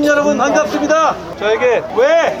국민 여러분 반갑습니다. 저에게 왜,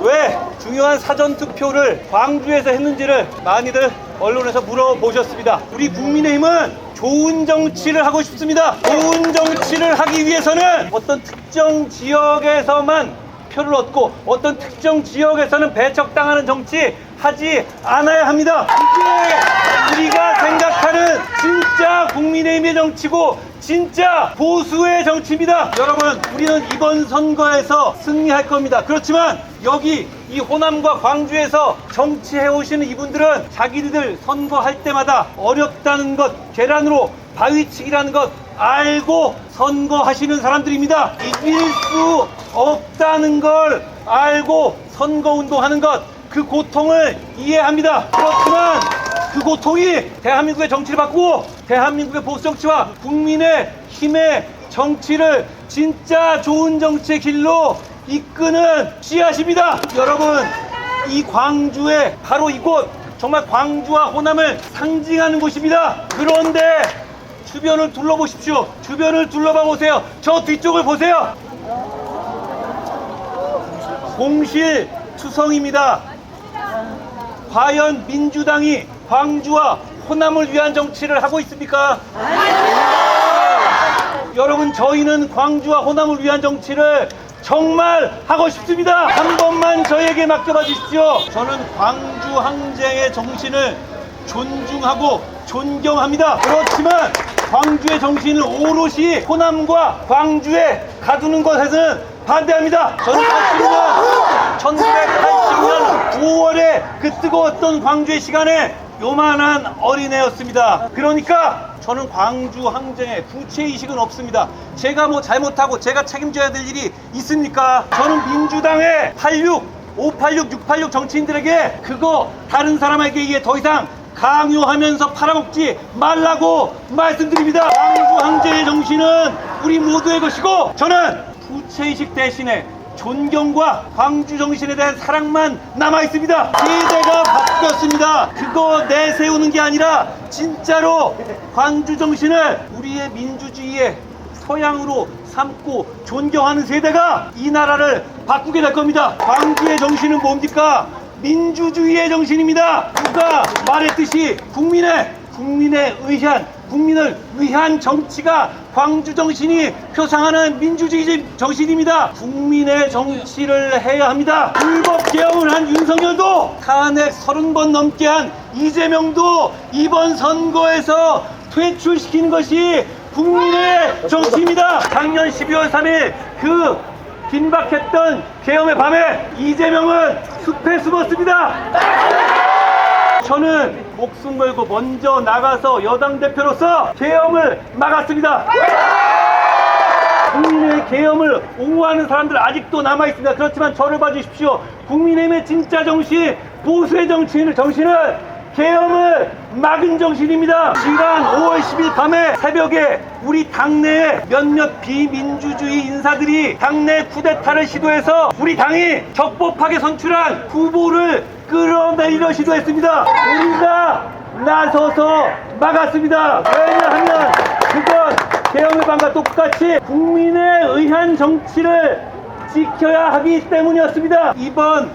왜 중요한 사전투표를 광주에서 했는지를 많이들 언론에서 물어보셨습니다. 우리 국민의힘은 좋은 정치를 하고 싶습니다. 좋은 정치를 하기 위해서는 어떤 특정 지역에서만 표를 얻고 어떤 특정 지역에서는 배척당하는 정치 하지 않아야 합니다. 이게 우리가 생각하는 진짜 국민의힘의 정치고 진짜 보수의 정치입니다. 여러분, 우리는 이번 선거에서 승리할 겁니다. 그렇지만 여기 이 호남과 광주에서 정치해 오시는 이분들은 자기들 선거할 때마다 어렵다는 것, 계란으로 바위치기라는 것 알고 선거하시는 사람들입니다. 이길 수 없다는 걸 알고 선거 운동하는 것, 그 고통을 이해합니다. 그렇지만 그 고통이 대한민국의 정치를 바꾸고 대한민국의 보수 정치와 국민의 힘의 정치를 진짜 좋은 정치의 길로 이끄는 씨앗입니다. 여러분, 이 광주에 바로 이곳 정말 광주와 호남을 상징하는 곳입니다. 그런데 주변을 둘러보십시오. 주변을 둘러봐 보세요. 저 뒤쪽을 보세요. 공실 투성입니다. 과연 민주당이 광주와 호남을 위한 정치를 하고 있습니까? 여러분 저희는 광주와 호남을 위한 정치를 정말 하고 싶습니다. 한 번만 저에게 맡겨봐 주십시오. 저는 광주 항쟁의 정신을 존중하고 존경합니다. 그렇지만 광주의 정신을 오롯이 호남과 광주에 가두는 것에는 반대합니다. 저는 80년, 1980년 9월에 그 뜨거웠던 광주의 시간에 요만한 어린애였습니다. 그러니까 저는 광주 항쟁에 부채의식은 없습니다. 제가 뭐 잘못하고 제가 책임져야 될 일이 있습니까? 저는 민주당의 86, 586, 686 정치인들에게 그거 다른 사람에게 이게 더 이상 강요하면서 팔아먹지 말라고 말씀드립니다. 광주 항쟁의 정신은 우리 모두의 것이고 저는 부채의식 대신에 존경과 광주 정신에 대한 사랑만 남아 있습니다. 시대가 바뀌었습니다. 그거 내세우는 게 아니라 진짜로 광주 정신을 우리의 민주주의의 서양으로 삼고 존경하는 세대가 이 나라를 바꾸게 될 겁니다. 광주의 정신은 뭡니까? 민주주의의 정신입니다. 누가 말했듯이 국민의 국민의 의한 국민을 위한 정치가 광주 정신이 표상하는 민주주의 정신입니다. 국민의 정치를 해야 합니다. 불법 개혁을 한 윤석열도 탄핵 30번 넘게 한 이재명도 이번 선거에서 퇴출시키는 것이 국민의 정치입니다. 작년 12월 3일 그 긴박했던 계엄의 밤에 이재명은 숲에 숨었습니다. 저는 목숨 걸고 먼저 나가서 여당 대표로서 계엄을 막았습니다. 국민의 계엄을 옹호하는 사람들 아직도 남아 있습니다. 그렇지만 저를 봐주십시오. 국민의힘의 진짜 정신, 보수의 정신, 정신은 계엄을 막은 정신입니다. 지난 5월 10일 밤에 새벽에 우리 당내에 몇몇 비민주주의 인사들이 당내 쿠데타를 시도해서 우리 당이 적법하게 선출한 후보를 끌어내리려 시도했습니다. 우리가 나서서 막았습니다. 왜냐하면 그건 밤과 똑같이 국민에 의한 정치를 지켜야 하기 때문이었습니다. 이번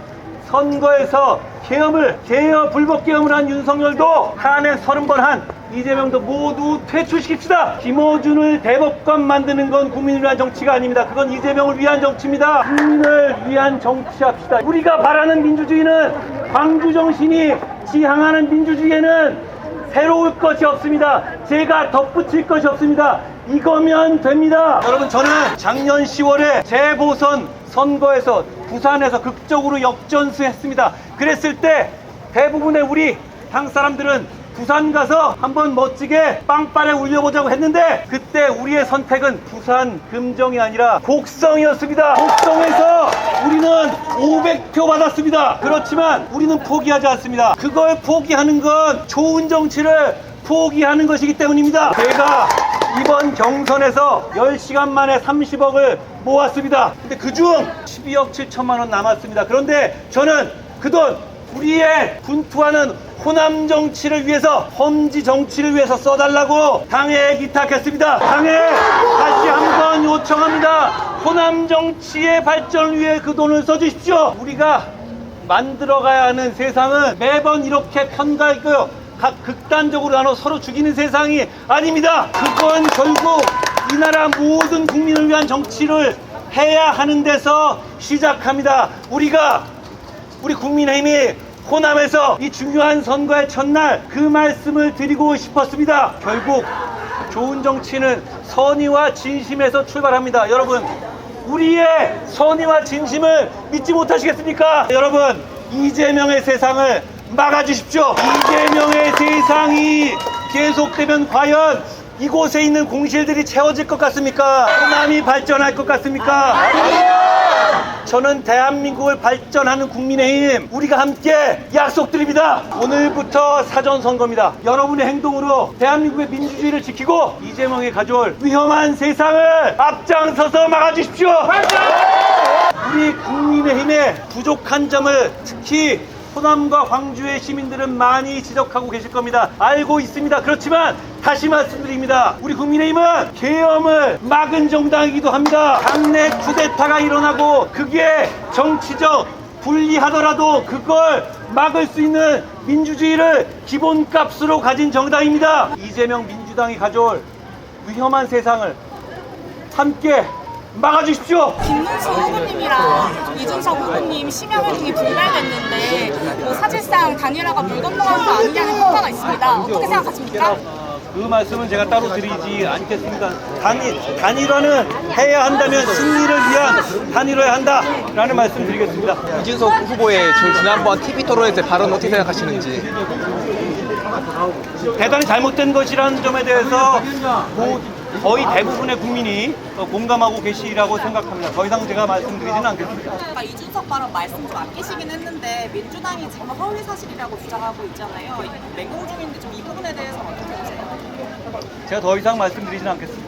선거에서 계엄을 계엄 불법 계엄을 한 윤석열도 탄핵 30번 한 이재명도 모두 퇴출시킵시다. 김어준을 대법관 만드는 건 국민을 위한 정치가 아닙니다. 그건 이재명을 위한 정치입니다. 국민을 위한 정치합시다. 우리가 바라는 민주주의는 광주 정신이 지향하는 민주주의에는 새로울 것이 없습니다. 제가 덧붙일 것이 없습니다. 이거면 됩니다. 여러분 저는 작년 10월에 재보선 선거에서 부산에서 극적으로 역전수했습니다. 그랬을 때 대부분의 우리 당 사람들은 부산 가서 한번 멋지게 빵빠레 울려보자고 했는데 그때 우리의 선택은 부산 금정이 아니라 곡성이었습니다. 곡성에서 우리는 500표 받았습니다. 그렇지만 우리는 포기하지 않습니다. 그걸 포기하는 건 좋은 정치를 포기하는 것이기 때문입니다. 제가 이번 경선에서 10시간 만에 30억을 모았습니다. 근데 그중 12억 7천만 원 남았습니다. 그런데 저는 그 돈 우리의 분투하는 호남 정치를 위해서 험지 정치를 위해서 써달라고 당에 기탁했습니다. 당에 다시 한번 요청합니다. 호남 정치의 발전을 위해 그 돈을 써주십시오. 우리가 만들어가야 하는 세상은 매번 이렇게 편가있고요. 각 극단적으로 나눠 서로 죽이는 세상이 아닙니다. 그건 결국 이 나라 모든 국민을 위한 정치를 해야 하는 데서 시작합니다. 우리가 우리 국민의힘이 호남에서 이 중요한 선거의 첫날 그 말씀을 드리고 싶었습니다. 결국 좋은 정치는 선의와 진심에서 출발합니다. 여러분, 우리의 선의와 진심을 믿지 못하시겠습니까? 여러분, 이재명의 세상을 막아주십시오. 이재명의 세상이 계속되면 과연 이곳에 있는 공실들이 채워질 것 같습니까? 호남이 발전할 것 같습니까? 저는 대한민국을 발전하는 국민의힘 우리가 함께 약속드립니다. 오늘부터 사전 선거입니다. 여러분의 행동으로 대한민국의 민주주의를 지키고 이재명이 가져올 위험한 세상을 앞장서서 막아주십시오. 우리 국민의힘의 부족한 점을 특히 호남과 광주의 시민들은 많이 지적하고 계실 겁니다. 알고 있습니다. 그렇지만 다시 말씀드립니다. 우리 국민의힘은 계엄을 막은 정당이기도 합니다. 당내 쿠데타가 일어나고 그게 정치적 불리하더라도 그걸 막을 수 있는 민주주의를 기본값으로 가진 정당입니다. 이재명 민주당이 가져올 위험한 세상을 함께 막아주십시오. 김문수 후보님이랑 이준석 후보님 심야활동이 불발됐는데 뭐 사실상 단일화가 물 건너간 거 아니냐는 평가가 있습니다. 어떻게 생각하십니까? 그 말씀은 제가 따로 드리지 않겠습니다. 단일, 단일화는 해야 한다면 승리를 위한 단일화야 한다라는 말씀 드리겠습니다. 이준석 후보의 저 지난번 TV 토론에서 발언 어떻게 생각하시는지 대단히 잘못된 것이라는 점에 대해서 뭐 거의 대부분의 국민이 어, 공감하고 계시라고 생각합니다. 더 이상 제가 말씀드리지는 않겠습니다. 아까 이준석 발언 말씀 좀 아끼시긴 했는데 민주당이 지금 허위 사실이라고 주장하고 있잖아요. 맹공 중인데 좀 이 부분에 대해서 어떻게 보세요? 제가 더 이상 말씀드리지는 않겠습니다.